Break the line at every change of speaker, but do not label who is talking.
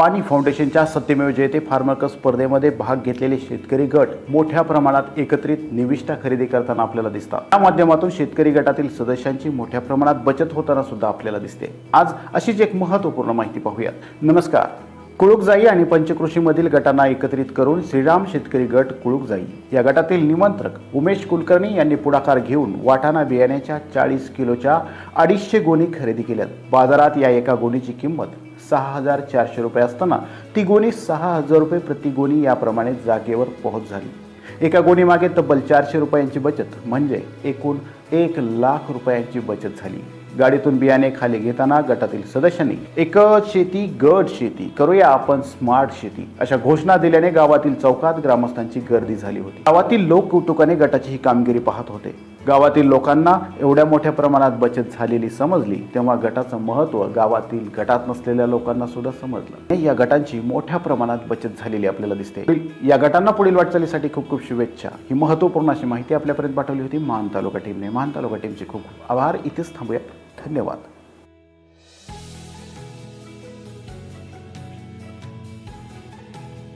पाणी फाउंडेशनच्या सत्यमेव जयते फार्मर स्पर्धेमध्ये भाग घेतलेले शेतकरी गट मोठ्या प्रमाणात एकत्रित निविष्ठा खरेदी करताना आपल्याला दिसतात. त्या माध्यमातून शेतकरी गटातील सदस्यांची मोठ्या प्रमाणात बचत होताना सुद्धा आपल्याला दिसते. आज अशीच एक महत्त्वपूर्ण माहिती पाहूयात. नमस्कार. कुळुकजाई आणि पंचकृषीमधील गटांना एकत्रित करून श्रीराम शेतकरी गट कुळुकजाई या गटातील निमंत्रक उमेश कुलकर्णी यांनी पुढाकार घेऊन वाटाणा बियाण्याच्या चाळीस किलोच्या अडीचशे गोणी खरेदी केल्यात. बाजारात या एका गोणीची किंमत सहा हजार चारशे रुपये असताना ती गोणी सहा हजार रुपये प्रति गोणी याप्रमाणे जागेवर पोहोच झाली. एका गोणीमागे तब्बल चारशे रुपयांची बचत म्हणजे एकूण एक लाख रुपयांची बचत झाली. गाडीतून बियाणे खाली घेताना गटातील सदस्यांनी एकच शेती गट शेती करूया आपण स्मार्ट शेती अशा घोषणा दिल्याने गावातील चौकात ग्रामस्थांची गर्दी झाली होती. गावातील लोक कौतुकाने गटाची ही कामगिरी पाहत होते. गावातील लोकांना एवढ्या मोठ्या प्रमाणात बचत झालेली समजली तेव्हा गटाचं महत्त्व गावातील गटात नसलेल्या लोकांना सुद्धा समजलं. या गटांची मोठ्या प्रमाणात बचत झालेली आपल्याला दिसते. या गटांना पुढील वाटचालीसाठी खूप खूप शुभेच्छा. ही महत्त्वपूर्ण अशी माहिती आपल्यापर्यंत पाठवली होती. महान तालुका टीमने. महान तालुका टीमचे खूप खूप आभार. इथेच थांबूयात. धन्यवाद.